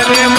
અરે